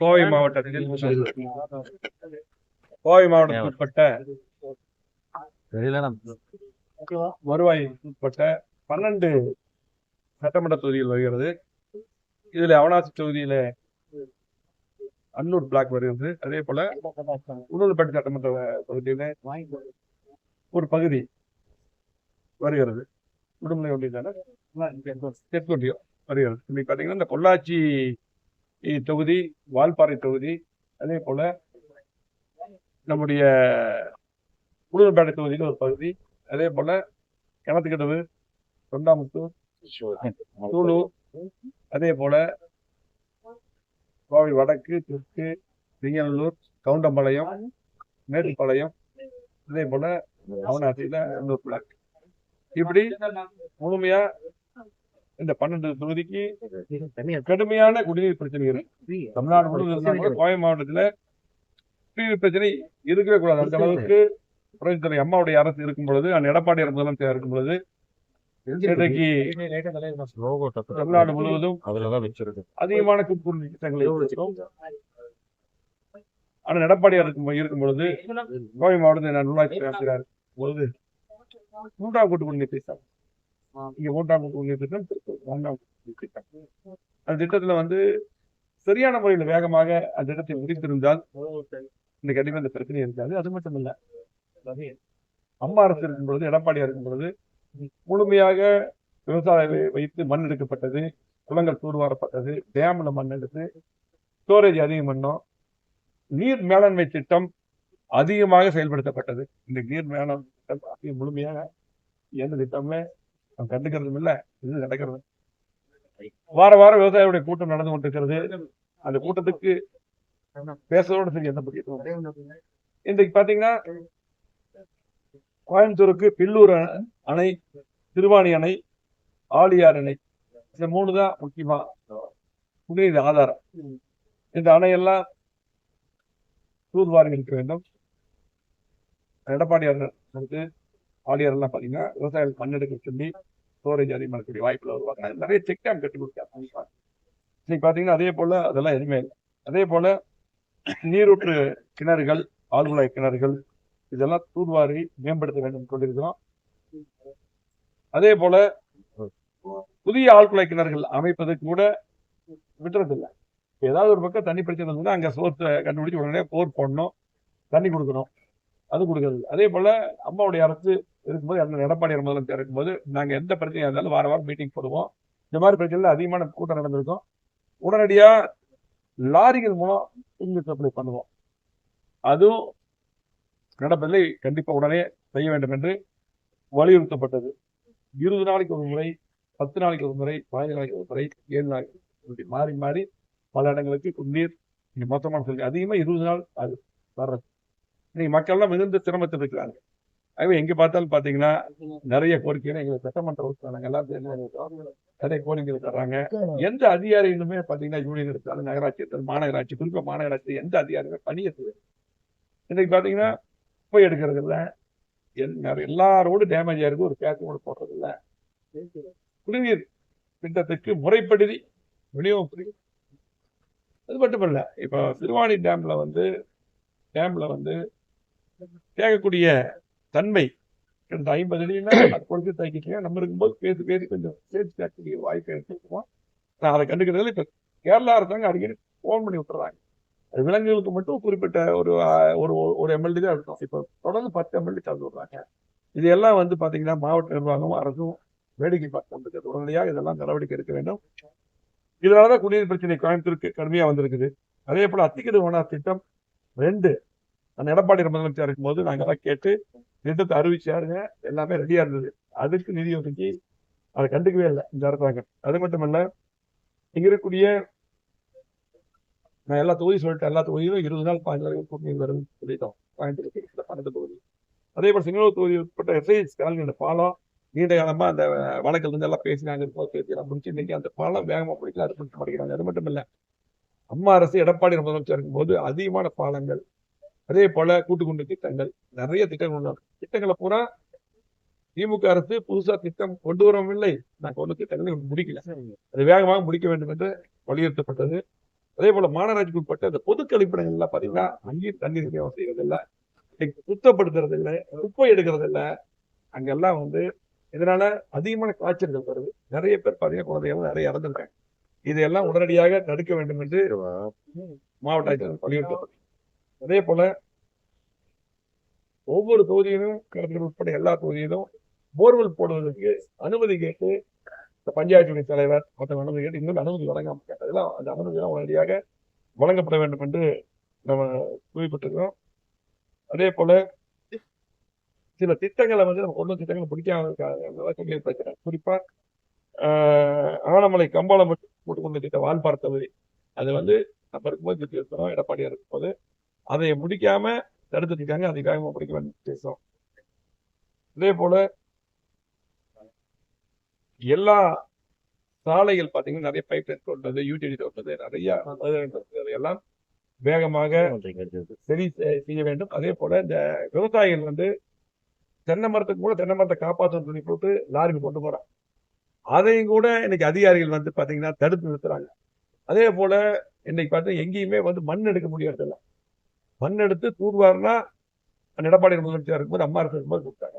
கோவை மாவட்டத்தில் கோவை மாவட்டத்தில் உட்பட்ட வருவாய் உட்பட்ட பன்னெண்டு சட்டமன்ற தொகுதிகள் வருகிறது. இதுல அவனாசி தொகுதியில அன்னூர் பிளாக் வருகிறது. அதே போல உணவுப்பேட்டை சட்டமன்ற தொகுதியில ஒரு பகுதி வருகிறது. உடுமலை ஒன்றியத்தான வருகிறது. இன்னைக்கு பாத்தீங்கன்னா இந்த பொள்ளாச்சி தொகுதி வால்பாறை தொகுதி அதே போல நம்முடைய உளுந்தூர்பேட்டை தொகுதியில் ஒரு பகுதி அதே போல கிணத்துக்கடவு தொண்டாமுத்தூர் சூலூர் அதே போல கோவை வடக்கு தெற்கு திங்கநல்லூர் கவுண்டம்பாளையம் மேட்டுப்பாளையம் அதே போல அவனாசியில இன்னொரு பிளாக் இப்படி முழுமையா இந்த பன்னெண்டு தொகுதிக்கு கடுமையான குடிநீர் பிரச்சனை இருக்கு. தமிழ்நாடு முழுவதும் கோவை மாவட்டத்துல குடிநீர் பிரச்சனை இருக்கவே கூடாது. அந்த அளவுக்கு புரட்சித்துறை அம்மாவுடைய அரசு இருக்கும் பொழுது அந்த எடப்பாடி முதலமைச்சர் இருக்கும் பொழுது இன்றைக்கு தமிழ்நாடு முழுவதும் அதிகமான குடிநீர் திட்டங்களை ஏற்படுத்தினோம். ஆனால் எடப்பாடியார் இருக்கும் இருக்கும் பொழுது கோவை மாவட்டத்தில் நான் உள்ளாட்சி ஆசிரியர். பொழுது மூன்றாம் கூட்டு குடிநீர் திட்டம் இங்க மூன்றாம் திட்டம் திட்டம். அந்த திட்டத்துல வந்து சரியான முறையில் வேகமாக அந்த திட்டத்தை முடித்திருந்தால் இந்த கண்டிப்பா இந்த பிரச்சனை இருக்காது. அது மட்டும் இல்ல அம்மா அரசு இருக்கும் பொழுது எடப்பாடியா இருக்கும் பொழுது முழுமையாக விவசாய வைத்து மண் எடுக்கப்பட்டது குளங்கள் தூர்வாரப்பட்டது டேம்ல மண் எடுத்து ஸ்டோரேஜ் அதிகம் பண்ணோம். நீர் மேலாண்மை திட்டம் அதிகமாக செயல்படுத்தப்பட்டது. இந்த நீர் மேலாண்மை திட்டம் அதிக முழுமையாக எந்த திட்டமே அவன் கண்டுக்கிறதும் இல்லை இது நடக்கிறது? வார வாரம் விவசாயிகளுடைய கூட்டம் நடந்து கொண்டிருக்கிறது. அந்த கூட்டத்துக்கு பேசுறதோட சரி எந்த முக்கியத்துவம் இன்றைக்கு பாத்தீங்கன்னா கோயம்புத்தூருக்கு பில்லூர் அணை- அணை திருவாணி அணை ஆழியார் அணை இந்த மூணு தான் முக்கியமா குடிநீர் ஆதாரம். இந்த அணையெல்லாம் தூர்வாரி இருக்க வேண்டும். எடப்பாடியார் வந்து எல்லாம் பாத்தீங்கன்னா விவசாயிகள் மண்ணெடுக்க சொல்லி ஸ்டோரேஜ் அதிகமாக இருக்கக்கூடிய வாய்ப்புல உருவாக்குறாங்க. நிறைய செக் டேம் கட்டி கொடுத்தாங்க இன்னைக்கு பாத்தீங்கன்னா அதே போல அதெல்லாம் எதுவுமே இல்லை. அதே போல நீரூற்று கிணறுகள் ஆழ்குழாய் கிணறுகள் இதெல்லாம் தூர்வாரி மேம்படுத்த வேண்டும் சொல்லியிருக்கிறோம். அதே போல புதிய ஆழ்குழாய் கிணறுகள் அமைப்பதற்கு கூட விட்டுறதில்லை. ஏதாவது ஒரு பக்கம் தண்ணி பிரச்சனை இருந்ததுன்னா அங்கே சோர்ஸை கண்டுபிடிச்சி உடனே போர் போடணும் தண்ணி கொடுக்கணும். அது கொடுக்குறது. அதே போல அம்மாவுடைய அரசு இருக்கும்போது அந்த எடப்பாடியார் முதலமைச்சர் இருக்கும்போது நாங்கள் எந்த பிரச்சனையாக இருந்தாலும் வார வாரம் மீட்டிங் போடுவோம். இந்த மாதிரி பிரச்சனையில் அதிகமான கூட்டம் நடந்திருக்கும். உடனடியாக லாரிகள் மூலம் இங்கு சப்ளை பண்ணுவோம். அதுவும் நடப்பதில்லை கண்டிப்பாக உடனே செய்ய வேண்டும் என்று வலியுறுத்தப்பட்டது. இருபது நாளைக்கு ஒரு முறை பத்து நாளைக்கு ஒரு முறை பதினஞ்சு நாளைக்கு ஒரு முறை ஏழு நாளைக்கு மாறி மாறி பல இடங்களுக்கு குடிநீர் மொத்தமான சொல்லி அதிகமாக இருபது நாள் அது வர்றது. இன்னைக்கு மக்கள்லாம் மிகுந்த சிரமத்தில் இருக்கிறாங்க. ஆகவே எங்க பார்த்தாலும் பாத்தீங்கன்னா நிறைய கோரிக்கைகள் எங்களுக்கு சட்டமன்ற உறுப்பினர்கள் எல்லாம் நிறைய கோரிக்கைகள் தர்றாங்க. எந்த அதிகாரிகளுமே பாத்தீங்கன்னா யூனியன் எடுத்தாலும் நகராட்சி எடுத்தாலும் மாநகராட்சி குறிப்பா மாநகராட்சி எந்த அதிகாரியுமே பணியை இன்னைக்கு பாத்தீங்கன்னா குப்பை எடுக்கிறது இல்ல. எல்~ எல்லா ரோடு டேமேஜ் ஆயிருக்கு ஒரு பேக்கு கூட போடுறது இல்லை. குடிநீர் திட்டத்துக்கு முறைப்படுதி விநியோகம் அது மட்டும் இல்ல இப்போ சிறுவாணி டேம்ல வந்து டேம்ல வந்து கேட்கக்கூடிய தன்மை. இந்த ஐம்பது அடினா கொடுத்து தைக்கிட்டு நம்ம இருக்கும்போது பேசி பேசி கொஞ்சம் சேர்த்து கேட்கக்கூடிய வாய்ப்பை எடுத்துக்குவோம். நான் அதை கண்டுக்கிறதுல இப்ப கேரளா அரசாங்கம் அடிக்கடி ஃபோன் பண்ணி விட்டுறாங்க. அது விலங்குகளுக்கு மட்டும் குறிப்பிட்ட ஒரு ஒரு ஒரு எம்எல்டி தான் இருக்கும். இப்போ தொடர்ந்து பத்து எம்எல்டி தந்து விடுறாங்க. இது எல்லாம் வந்து பாத்தீங்கன்னா மாவட்ட நிர்வாகமும் அரசும் வேடிக்கை பார்த்து கொண்டிருக்கிறது உடனடியாக இதெல்லாம் நடவடிக்கை எடுக்க வேண்டும். இதனாலதான் குடிநீர் பிரச்சனை கோயம்புத்தூருக்கு கடுமையா வந்திருக்குது. அதே போல அத்திக்கடு ஓனா திட்டம் ரெண்டு அந்த எடப்பாடி முதலமைச்சர் இருக்கும்போது நாங்க எல்லாம் கேட்டு திட்டத்தை அறிவிச்சாருங்க. எல்லாமே ரெடியா இருந்தது. அதுக்கு நிதி ஒதுக்கி அதை கண்டுக்கவே இல்லை இந்த அரசாங்கம். அது மட்டும் இல்ல இங்க இருக்கக்கூடிய நான் எல்லா தொகுதியும் சொல்லிட்டேன். எல்லா தொகுதியிலும் இருபது நாள் பாஞ்சு நாள் வரும் வரும்னு சொல்லிட்டோம். கோயம்புத்தூருக்கு இந்த பன்னெண்டு தொகுதி. அதே போல் சிங்களூர் தொகுதி உட்பட்ட எஸ்ஐஎஸ் காலனியோட பாலம் நீண்ட காலமா அந்த வழக்கில் இருந்து எல்லாம் பேசினாங்க. இப்போ பேசி எல்லாம் முடிச்சு இன்னைக்கு அந்த பாலம் வேகமா பிடிக்கல. அது பிடிக்க மாட்டேங்கிறாங்க அது மட்டும் இல்லை அம்மா அரசு எடப்பாடி முதலமைச்சர் இருக்கும்போது அதிகமான பாலங்கள் அதே போல கூட்டுக்குண்டு திட்டங்கள் நிறைய திட்டங்கள். திட்டங்களை பூரா திமுக அரசு புதுசா திட்டம் கொண்டு வரவும் இல்லை. நான் கொண்டு திட்டங்களை முடிக்கல. அது வேகமாக முடிக்க வேண்டும் என்று வலியுறுத்தப்பட்டது. அதே போல மாநகராட்சிக்கு உட்பட்ட இந்த பொது கழிப்பிடங்கள்ல பாத்தீங்கன்னா அங்கேயும் தண்ணீர் விநியோகம் செய்யறது இல்ல சுத்தப்படுத்துறது இல்ல குப்பை எடுக்கிறது இல்ல அங்கெல்லாம் வந்து இதனால அதிகமான காய்ச்சல்கள் வருது. நிறைய பேர் பாத்தீங்கன்னா குழந்தைகள் நிறைய இறந்துருக்காங்க. இதையெல்லாம் உடனடியாக தடுக்க வேண்டும் என்று மாவட்ட ஆட்சியர் வலியுறுத்தப்பட்டது. அதே போல ஒவ்வொரு தொகுதியிலும் கருத்தில் உட்பட எல்லா தொகுதியிலும் போர்வெல் போடுவதற்கு அனுமதி கேட்டு இந்த பஞ்சாயத்து தலைவர் மற்ற அனுமதி கேட்டு இன்னும் அனுமதி வழங்காம அதெல்லாம் அந்த அனுமதியெல்லாம் உடனடியாக வழங்கப்பட வேண்டும் என்று நம்ம குறிப்பிட்டிருக்கிறோம். அதே போல சில திட்டங்களை வந்து நம்ம ஒன்றும் திட்டங்களை பிடிக்காம சொல்லி பிரச்சனை. குறிப்பா ஆஹ், ஆனமலை கம்பாளம் போட்டு திட்டம் வால்பார் தகுதி. அது வந்து நம்ம இருக்கும்போது திட்டி இருக்கிறோம் இருக்கும்போது அதை முடிக்காம தடுத்துட்டு இருக்காங்க அதை வேகமா முடிக்க வேண்டும் பேசும் அதே போல எல்லா சாலைகள் பாத்தீங்கன்னா நிறைய பைப் லைன் தோட்டது யூடிலிட்டி தோட்டது நிறைய எல்லாம் வேகமாக சரி செய்ய வேண்டும். அதே போல இந்த விவசாயிகள் வந்து தென்னை மரத்துக்கு கூட தென்னை மரத்தை காப்பாற்றணும் சொல்லி போட்டு லாரிக்கு கொண்டு போறாங்க. அதையும் கூட இன்னைக்கு அதிகாரிகள் வந்து பாத்தீங்கன்னா தடுத்து நிறுத்துறாங்க. அதே போல இன்னைக்கு பார்த்தா எங்கேயுமே வந்து மண் எடுக்க முடியறது இல்ல மண் எடுத்து தூர்வாருனா எடப்பாடி முதலமைச்சர் இருக்கும்போது அம்மா இருக்கும்போது கொடுத்தாங்க